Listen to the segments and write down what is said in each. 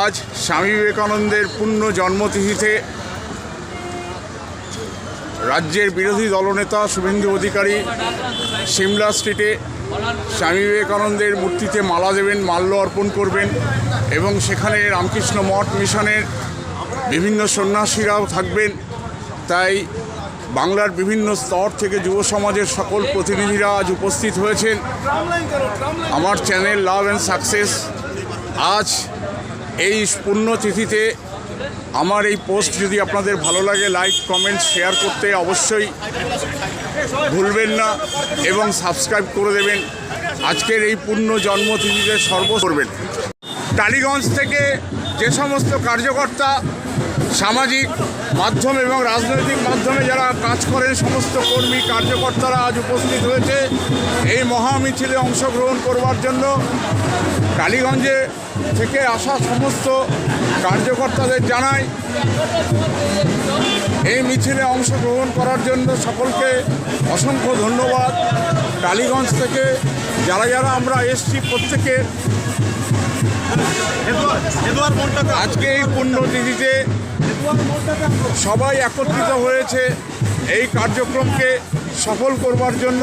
আজ স্বামী বিবেকানন্দের পূর্ণ জন্মতিথিতে রাজ্যের বিরোধী দলনেতা শুভেন্দু অধিকারী সিমলা স্ট্রিটে স্বামী বিবেকানন্দের মূর্তিতে মালা দেবেন, মাল্য অর্পণ করবেন এবং সেখানে রামকৃষ্ণ মঠ মিশনের বিভিন্ন সন্ন্যাসীরাও থাকবেন। তাই বাংলার বিভিন্ন স্তর থেকে যুব সমাজের সকল প্রতিনিধিরা আজ উপস্থিত হয়েছেন। আমার চ্যানেল লাভ অ্যান্ড সাকসেস আজ এই পুণ্যতিথিতে আমার এই পোস্ট যদি আপনাদের ভালো লাগে লাইক কমেন্ট শেয়ার করতে অবশ্যই ভুলবেন না এবং সাবস্ক্রাইব করে দেবেন। আজকের এই পূর্ণ জন্মতিথিতে সর্ব করবেন। টালিগঞ্জ থেকে যে সমস্ত কার্যকর্তা সামাজিক মাধ্যম এবং রাজনৈতিক মাধ্যমে যারা কাজ করেন, সমস্ত কর্মী, কার্যকর্তারা আজ উপস্থিত হয়েছে। এই মহা মিছিলে অংশগ্রহণ করবার জন্য কালীগঞ্জে থেকে আসা সমস্ত কার্যকর্তাদের জানাই, এই মিছিলে অংশগ্রহণ করার জন্য সকলকে অসংখ্য ধন্যবাদ। টালিগঞ্জ থেকে যারা যারা আমরা এসছি প্রত্যেকের আজকে এই পুণ্যতিথিতে সবাই একত্রিত হয়েছে এই কার্যক্রমকে সফল করবার জন্য।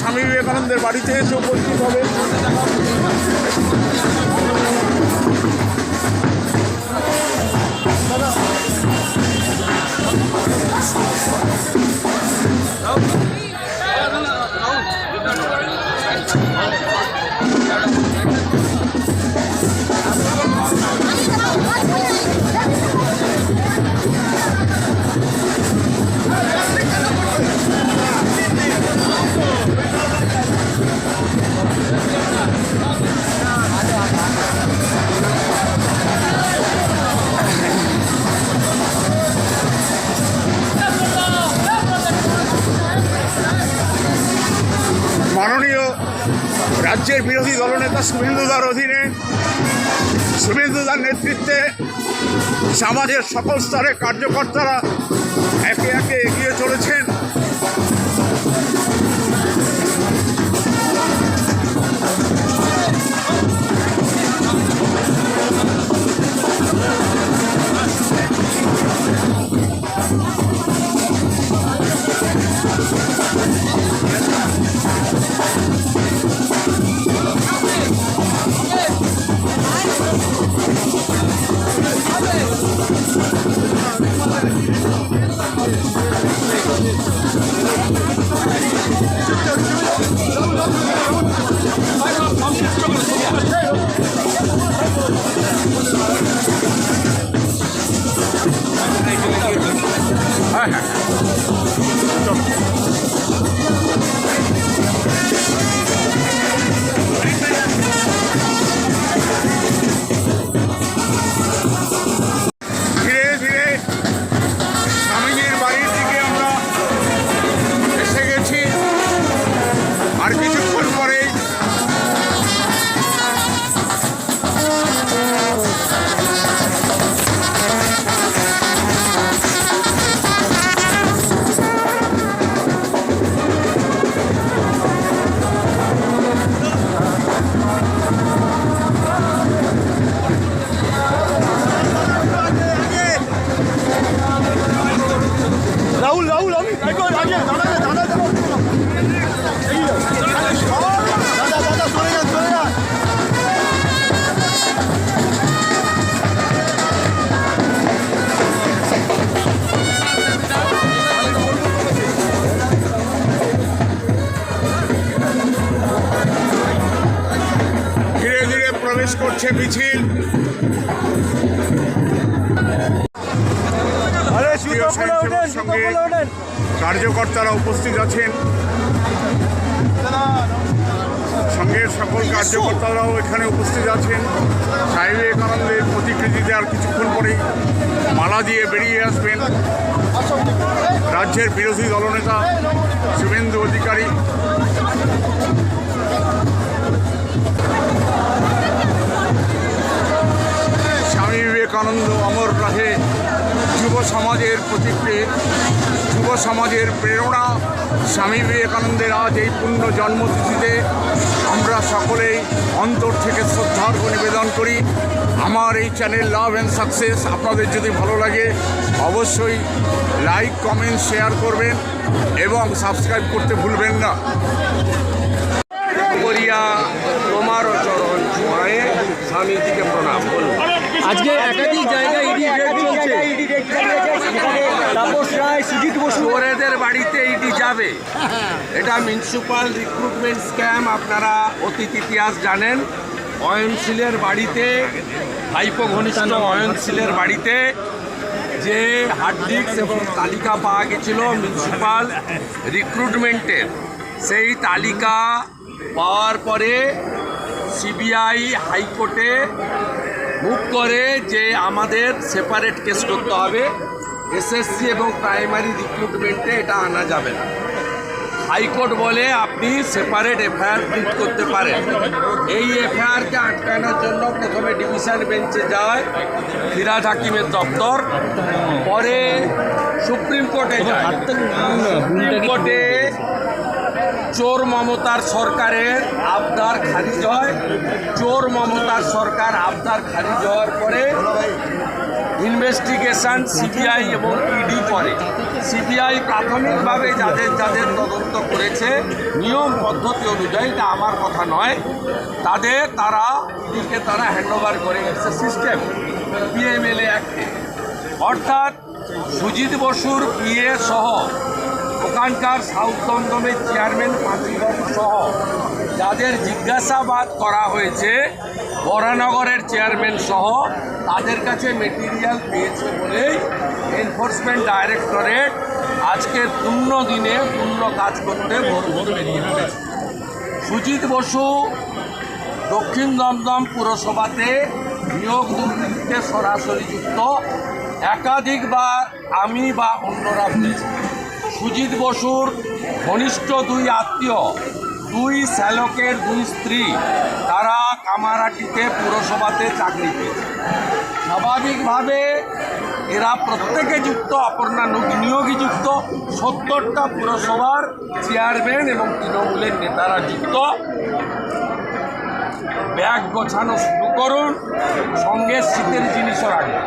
স্বামী বিবেকানন্দের বাড়িতে এসে উপস্থিত হবে। রাজ্যের বিরোধী দলনেতা শুভেন্দুদার অধীনে শুভেন্দুদার নেতৃত্বে সমাজের সকল স্তরের কার্যকর্তারা একে একে এগিয়ে চলেছেন। Valeu, galera. মিছিল। স্বয়ংসেবক সুতো সঙ্গে কার্যকর্তারা উপস্থিত আছেন। সঙ্গের সকল কার্যকর্তারাও এখানে উপস্থিত আছেন। স্বামী বিবেকানন্দের প্রতিকৃতিতে আর কিছুক্ষণ পরেই মালা দিয়ে বেরিয়ে আসবেন। রাজ্যের বিরোধী দলনেতা শুভেন্দু অধিকারী। বিবেকানন্দ অমর রাহে যুব সমাজের প্রতিক্রিয়ে যুব সমাজের প্রেরণা স্বামী বিবেকানন্দের আজ এই পূর্ণ জন্মতিথিতে আমরা সকলেই অন্তর থেকে শ্রদ্ধার্ঘ নিবেদন করি। আমার এই চ্যানেল লাভ অ্যান্ড সাকসেস, আপনাদের যদি ভালো লাগে অবশ্যই লাইক, কমেন্ট, শেয়ার করবেন এবং সাবস্ক্রাইব করতে ভুলবেন না। তোমার চরণ ছুঁয়ে স্বামীজিকে প্রণাম বলুন আজকে একাধিক জায়গায় ইডি রেড চলছে। তাপস রায় সুজিত বসু। চোরেদের বাড়িতে ইডি যাবে। এটা মিউনিসিপাল রিক্রুটমেন্ট স্ক্যাম আপনারা অতীত ইতিহাস জানেন। অয়নশীলের বাড়িতে ভাইপো ঘনিষ্ঠ অয়নশীলের বাড়িতে যে হার্ড ডিস্ক এবং তালিকা পাওয়া গেছিল মিউনিসিপাল রিক্রুটমেন্টের সেই তালিকা পাওয়ার পরে সিবিআই হাইকোর্টে মুভ করে যে আমাদের সেপারেট কেস করতে হবে। এসএসসি এবং প্রাইমারি রিক্রুটমেন্টে এটা আনা যাবে না। হাইকোর্ট বলে আপনি সেপারেট এফআইআর প্রিন্ট করতে পারেন। এই এফআইআরকে আটকানোর জন্য প্রথমে ডিভিশন বেঞ্চে যায় ফিরাজ হাকিমের দপ্তর পরে সুপ্রিম কোর্টে যায়। সুপ্রিম কোর্টে চোর মমতার সরকারের আবদার খারিজ হয়। চোর মমতার সরকার আবদার খারিজ হওয়ার পরে ইনভেস্টিগেশন সিবিআই এবং ইডি করে। সিবিআই প্রাথমিকভাবে যাদের যাদের তদন্ত করেছে, নিয়ম পদ্ধতি অনুযায়ী, এটা আমার কথা নয়, তাদের তারা ইডিকে তারা হ্যান্ডওভার করে ইটস সিস্টেম পিএমএলএ অ্যাক্টে অর্থাৎ সুজিত বসুর পিএ সহ ওখানকার সাউথ দমদমের চেয়ারম্যান সহ যাদের জিজ্ঞাসাবাদ করা হয়েছে, বরানগরের চেয়ারম্যান সহ তাদের কাছে মেটেরিয়াল পেয়েছে বলেই এনফোর্সমেন্ট ডাইরেক্টরেট আজকে পূর্ণ দিনে পূর্ণ কাজ করতে ভোর ভোর বেরিয়ে পড়েছে। সুজিত বসু দক্ষিণ দমদম পুরসভাতে নিয়োগ দুর্নীতিতে সরাসরি যুক্ত। একাধিকবার আমি বা অন্যরা বলেছি। সুজিত বসুর ঘনিষ্ঠ দুই আত্মীয় দুই শ্যালকের দুই স্ত্রী। তারা কামারাটিতে পুরসভাতে চাকরি পেয়েছে। স্বাভাবিকভাবে এরা প্রত্যেকে যুক্ত অপর্ণা নিয়োগী যুক্ত। সত্তরটা পুরসভার চেয়ারম্যান এবং তৃণমূলের নেতারা যুক্ত। ব্যাগ গোছানো শুরু করুন। সঙ্গে শীতের জিনিসও রাখবেন।